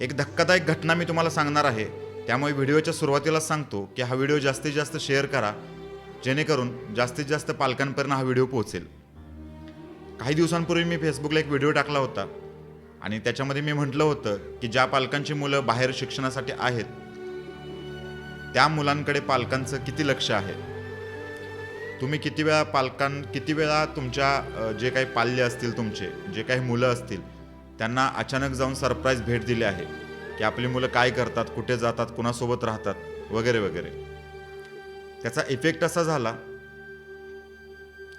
एक धक्कादायक घटना मी तुम्हाला सांगणार आहे. त्यामुळे व्हिडिओच्या सुरुवातीलाच सांगतो की हा व्हिडिओ जास्तीत जास्त शेअर करा जेणेकरून जास्तीत जास्त पालकांपर्यंत हा व्हिडिओ पोहोचेल. काही दिवसांपूर्वी मी फेसबुकला एक व्हिडिओ टाकला होता आणि त्याच्यामध्ये मी म्हटलं होतं की ज्या पालकांची मुलं बाहेर शिक्षणासाठी आहेत त्या मुलांकडे पालकांचं किती लक्ष आहे? तुम्ही किती वेळा पालकां किती वेळा तुमच्या जे काही पाल्य असतील तुमचे जे काही मुलं असतील त्यांना अचानक जाऊन सरप्राईज भेट दिली आहे की आपली मुलं काय करतात कुठे जातात कुणासोबत राहतात वगैरे वगैरे. त्याचा इफेक्ट असा झाला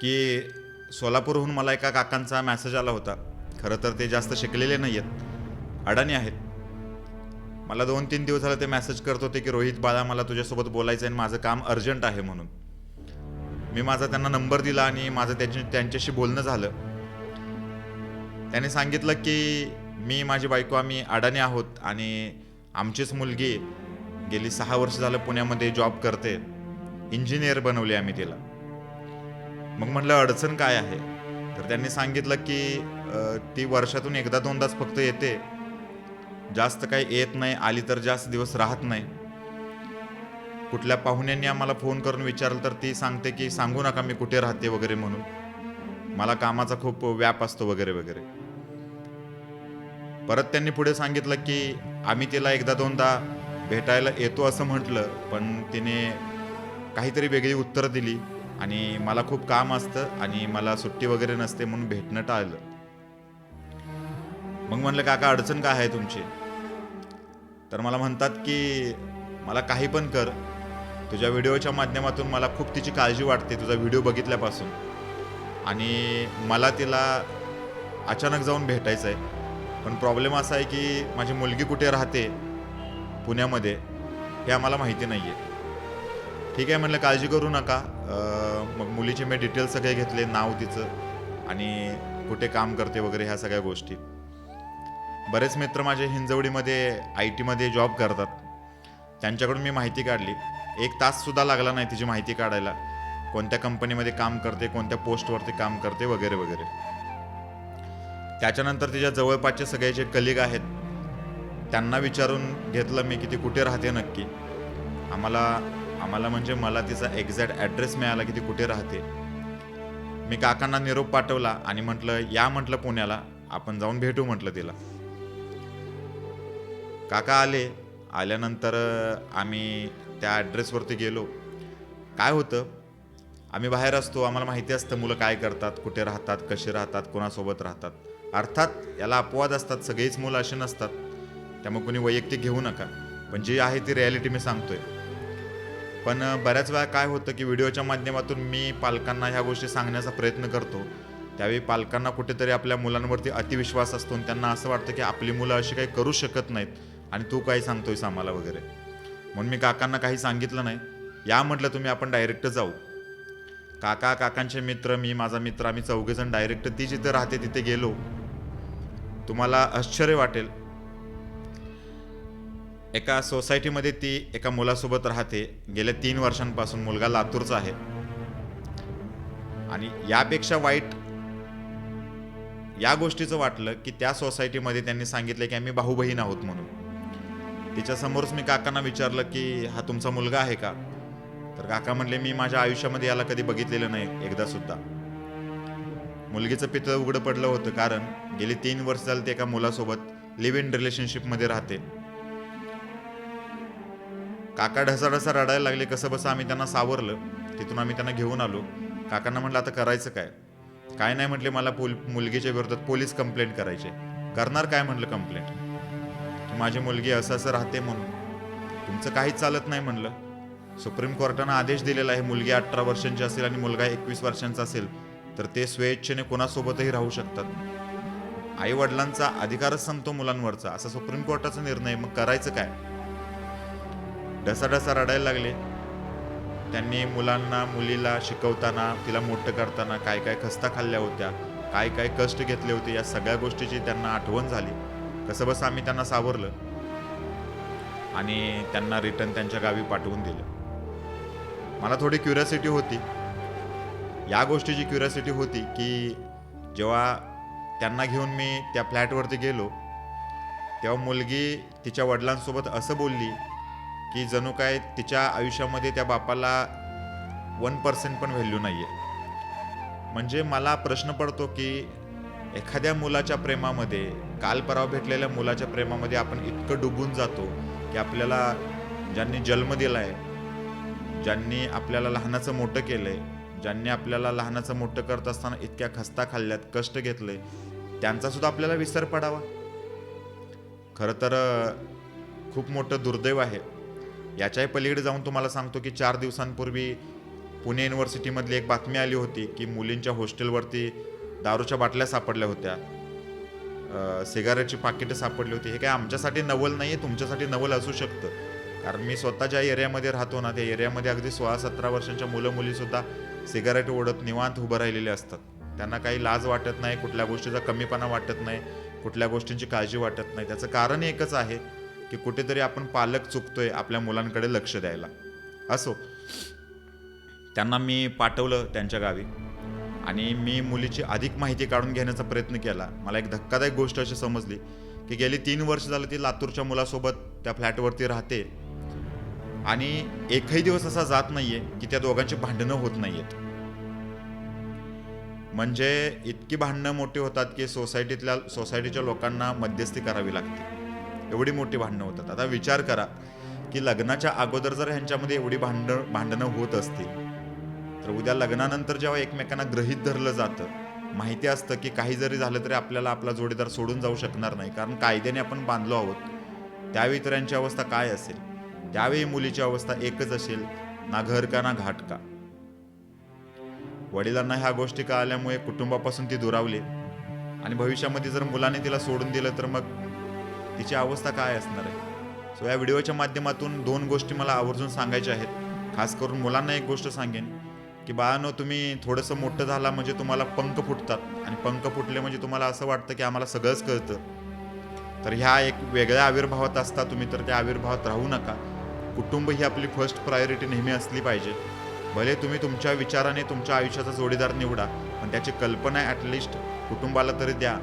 की सोलापूरहून मला एका काकांचा मेसेज आला होता. खरं तर ते जास्त शिकलेले नाही आहेत अडाणी आहेत. मला दोन तीन दिवस झालं ते मॅसेज करत होते की रोहित बाळा मला तुझ्यासोबत बोलायचं आहे आणि माझं काम अर्जंट आहे म्हणून. मी माझा त्यांना नंबर दिला आणि माझं त्यांच्या त्यांच्याशी बोलणं झालं. त्याने सांगितलं की मी माझी बायको आम्ही अडाणी आहोत आणि आमचीच मुलगी गेली सहा वर्ष झालं पुण्यामध्ये जॉब करते. इंजिनियर बनवली आम्ही तिला. मग म्हटलं अडचण काय आहे? तर त्यांनी सांगितलं की ती वर्षातून एकदा दोनदाच फक्त येते. जास्त काही येत नाही आली तर जास्त दिवस राहत नाही. कुठल्या पाहुण्यांनी आम्हाला फोन करून विचारलं तर ती सांगते की सांगू नका मी कुठे राहते वगैरे म्हणून. मला कामाचा खूप व्याप असतो वगैरे वगैरे. परत त्यांनी पुढे सांगितलं की आम्ही तिला एकदा दोनदा भेटायला येतो असं म्हटलं पण तिने काहीतरी वेगळी उत्तरं दिली आणि मला खूप काम असतं आणि मला सुट्टी वगैरे नसते म्हणून भेटणं टाळलं. मग म्हणलं काका अडचण काय आहे तुमची? तर मला म्हणतात की मला काही पण कर. तुझ्या व्हिडिओच्या माध्यमातून मला खूप तिची काळजी वाटते तुझा व्हिडिओ बघितल्यापासून. आणि मला तिला अचानक जाऊन भेटायचं आहे पण प्रॉब्लेम असा आहे की माझी मुलगी कुठे राहते पुण्यामध्ये हे आम्हाला माहिती नाही आहे ठीक आहे म्हणलं काळजी करू नका. मग मुलीचे मी डिटेल्स सगळे घेतले नाव तिचं आणि कुठे काम करते वगैरे ह्या सगळ्या गोष्टी. बरेच मित्र माझे हिंजवडीमध्ये आय टीमध्ये जॉब करतात. त्यांच्याकडून मी माहिती काढली. एक ताससुद्धा लागला नाही तिची माहिती काढायला. कोणत्या कंपनीमध्ये काम करते कोणत्या पोस्टवरती काम करते वगैरे वगैरे. त्याच्यानंतर तिच्या जवळपासचे सगळे जे कलिग आहेत त्यांना विचारून घेतलं मी की ती कुठे राहते नक्की. आम्हाला आम्हाला म्हणजे मला तिचा एक्झॅक्ट ॲड्रेस मिळाला की ती कुठे राहते. मी काकांना निरोप पाठवला आणि म्हटलं या म्हटलं पुण्याला. आपण जाऊन भेटू म्हटलं तिला. काका आले. आल्यानंतर आम्ही त्या ॲड्रेसवरती गेलो. काय होतं? आम्ही बाहेर असतो. आम्हाला माहिती असतं मुलं काय करतात कुठे राहतात कसे राहतात कोणासोबत राहतात. अर्थात याला अपवाद असतात सगळीच मुलं असे नसतात. त्यामुळे कोणी वैयक्तिक घेऊ नका. पण जी आहे ती रिॲलिटी मी सांगतोय. पण बऱ्याच वेळा काय होतं की व्हिडिओच्या माध्यमातून मी पालकांना ह्या गोष्टी सांगण्याचा प्रयत्न करतो. त्यावेळी पालकांना कुठेतरी आपल्या मुलांवरती अतिविश्वास असतो आणि त्यांना असं वाटतं की आपली मुलं अशी काही करू शकत नाहीत आणि तू काही सांगतोयस आम्हाला वगैरे. म्हणून मी काकांना काही सांगितलं नाही. या म्हटलं तुम्ही आपण डायरेक्ट जाऊ. काका काकांचे मित्र मी माझा मित्र आम्ही चौघेजण डायरेक्ट ती जिथे राहते तिथे गेलो. तुम्हाला आश्चर्य वाटेल. एका सोसायटीमध्ये ती एका मुलासोबत राहते. गेल्या तीन वर्षांपासून मुलगा लातूरचा आहे. आणि यापेक्षा वाईट या गोष्टीचं वाटलं की त्या सोसायटीमध्ये त्यांनी सांगितलं की आम्ही भाऊ बहीण आहोत म्हणून. तिच्यासमोरच मी काकांना विचारलं की हा तुमचा मुलगा आहे का? तर काका म्हणले मी माझ्या आयुष्यामध्ये याला कधी बघितलेलं नाही एकदा सुद्धा मुलगीचं पितळ उघडं पडलं होतं कारण गेली तीन वर्ष झाली ते एका मुलासोबत लिव्ह इन रिलेशनशिपमध्ये राहते. काका ढसाढसा रडायला लागले कसं बसं आम्ही त्यांना सावरलं तिथून आम्ही त्यांना घेऊन आलो. काकांना म्हटलं आता करायचं काय? काय नाही म्हटले मला पोल मुलगीच्या विरोधात पोलीस कंप्लेंट करायचे करणार काय? म्हटलं कंप्लेंट माझी मुलगी असं असं राहते म्हणून. तुमचं काहीच चालत नाही म्हणलं. सुप्रीम कोर्टानं आदेश दिलेला आहे मुलगी अठरा वर्षांची असेल आणि मुलगा एकवीस वर्षांचा असेल तर ते स्वेच्छेने कोणासोबतही राहू शकतात. आई वडिलांचा अधिकारच संपतो मुलांवरचा असा सुप्रीम कोर्टाचा निर्णय. मग करायचं काय? ढसाढसा रडायला लागले. त्यांनी मुलांना मुलीला शिकवताना तिला मोठं करताना काय काय खस्ता खाल्ल्या होत्या काय काय कष्ट घेतले होते या सगळ्या गोष्टीची त्यांना आठवण झाली. कसं बस आम्ही त्यांना सावरलं आणि त्यांना रिटर्न त्यांच्या गावी पाठवून दिलं. मला थोडी क्युरियोसिटी होती. या गोष्टीची क्युरियासिटी होती की जेव्हा त्यांना घेऊन मी त्या फ्लॅटवरती गेलो तेव्हा मुलगी तिच्या वडिलांसोबत असं बोलली की जणू काय तिच्या आयुष्यामध्ये त्या बापाला वन पर्सेंट पण व्हॅल्यू नाही आहे म्हणजे मला प्रश्न पडतो की एखाद्या मुलाच्या प्रेमामध्ये काल परवा भेटलेल्या मुलाच्या प्रेमामध्ये आपण इतकं डुबून जातो की आपल्याला ज्यांनी जन्म दिला आहे ज्यांनी आपल्याला लहानाचं मोठं केलं आहे ज्यांनी आपल्याला लहानाचं मोठं करत असताना इतक्या खस्ता खाल्ल्यात कष्ट घेतले त्यांचा सुद्धा आपल्याला विसर पडावा. खरं तर खूप मोठं दुर्दैव आहे. याच्याही पलीकडे जाऊन तुम्हाला सांगतो की चार दिवसांपूर्वी पुणे युनिव्हर्सिटीमधली एक बातमी आली होती की मुलींच्या हॉस्टेलवरती दारूच्या बाटल्या सापडल्या होत्या. सिगारेटची पाकिटं सापडली होती. हे काय आमच्यासाठी नवल नाही आहे तुमच्यासाठी नवल असू शकतं. कारण मी स्वतः ज्या एरियामध्ये राहतो ना त्या एरियामध्ये अगदी सोळा सतरा वर्षांच्या मुलं मुलीसुद्धा सिगारेट ओढत निवांत उभं राहिलेले असतात. त्यांना काही लाज वाटत नाही कुठल्या गोष्टीचा कमीपणा वाटत नाही कुठल्या गोष्टींची काळजी वाटत नाही. त्याचं कारण एकच आहे की कुठेतरी आपण पालक चुकतोय आपल्या मुलांकडे लक्ष द्यायला. असो. त्यांना मी पाठवलं त्यांच्या गावी आणि मी मुलीची अधिक माहिती काढून घेण्याचा प्रयत्न केला. मला एक धक्कादायक गोष्ट अशी समजली की गेली तीन वर्ष झालं ती लातूरच्या मुलासोबत त्या फ्लॅटवरती राहते. आणि एकही दिवस असा जात नाहीये की त्या दोघांची भांडणं होत नाहीयेत. म्हणजे इतकी भांडणं मोठी होतात की सोसायटीतल्या सोसायटीच्या लोकांना मध्यस्थी करावी लागते. एवढी मोठी भांडणं होतात. आता विचार करा की लग्नाच्या अगोदर जर ह्यांच्यामध्ये एवढी भांडण भांडणं होत असतील तर उद्या लग्नानंतर जेव्हा एकमेकांना गृहीत धरलं जातं माहिती असतं की काही जरी झालं तरी आपल्याला आपला जोडीदार सोडून जाऊ शकणार नाही. कारण कायद्याने आपण बांधलो आहोत. त्यावेळी तर यांची अवस्था काय असेल? त्यावेळी मुलीची अवस्था एकच असेल ना घर का ना घाट का? वडिलांना ह्या गोष्टी कळाल्यामुळे कुटुंबापासून ती दुरावली. आणि भविष्यामध्ये जर मुलाने तिला सोडून दिलं तर मग तिची अवस्था काय असणार आहे? सो या व्हिडिओच्या माध्यमातून दोन गोष्टी मला आवर्जून सांगायच्या आहेत. खास करून मुलांना एक गोष्ट सांगेन की बाळानो तुम्ही थोडंसं मोठं झाला म्हणजे तुम्हाला पंख फुटतात. आणि पंख फुटले म्हणजे तुम्हाला असं वाटतं की आम्हाला सगळंच कळतं. तर ह्या एक वेगळ्या आविर्भावात असता तुम्ही तर त्या आविर्भावात राहू नका. कुटुंब ही आपली फर्स्ट प्रायोरिटी नेहमी असली पाहिजे. भले तुम्ही तुमच्या विचाराने तुमच्या आयुष्याचा जोडीदार निवडा पण त्याची कल्पना ॲटलिस्ट कुटुंबाला तरी द्या.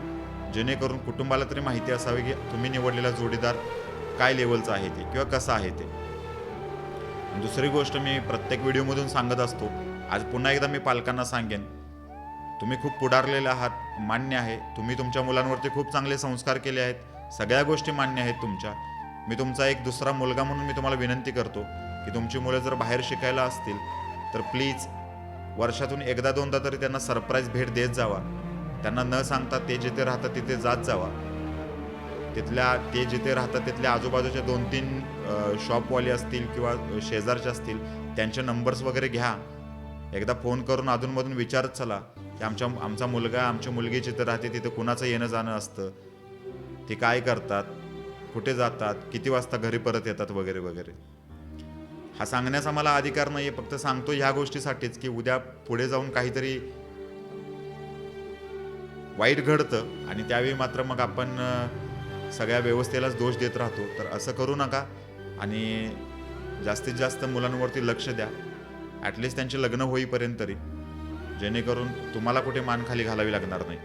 जेणेकरून कुटुंबाला तरी माहिती असावी की तुम्ही निवडलेला जोडीदार काय लेवलचा आहे ते किंवा कसा आहे ते. दुसरी गोष्ट मी प्रत्येक व्हिडिओमधून सांगत असतो आज पुन्हा एकदा मी पालकांना सांगेन. तुम्ही खूप पुढारलेले आहात मान्य आहे. तुम्ही तुमच्या मुलांवरती खूप चांगले संस्कार केले आहेत. सगळ्या गोष्टी मान्य आहेत तुमच्या. मी तुमचा एक दुसरा मुलगा म्हणून मी तुम्हाला विनंती करतो की तुमची मुलं जर बाहेर शिकायला असतील तर प्लीज वर्षातून एकदा दोनदा तरी त्यांना सरप्राईज भेट देत जावा. त्यांना न सांगता ते जिथे राहतात तिथे जात जावा. तिथल्या ते जिथे राहतात तिथल्या आजूबाजूच्या दोन तीन शॉपवाले असतील किंवा शेजारचे असतील त्यांचे नंबर्स वगैरे घ्या. एकदा फोन करून अधूनमधून विचारत चला की आमच्या आमचा मुलगा आमची मुलगी जिथं राहते तिथं कुणाचं येणं जाणं असतं? ते काय करतात? कुठे जातात किती वाजता घरी परत येतात वगैरे वगैरे. हा सांगण्याचा मला अधिकार नाही आहे फक्त सांगतो ह्या गोष्टीसाठीच की उद्या पुढे जाऊन काहीतरी वाईट घडतं आणि त्यावेळी मात्र मग आपण सगळ्या व्यवस्थेलाच दोष देत राहतो. तर असं करू नका आणि जास्तीत जास्त मुलांवरती लक्ष द्या. ॲटलिस्ट त्यांचे लग्न होईपर्यंत तरी जेणेकरून तुम्हाला कुठे मान खाली घालावी लागणार नाही.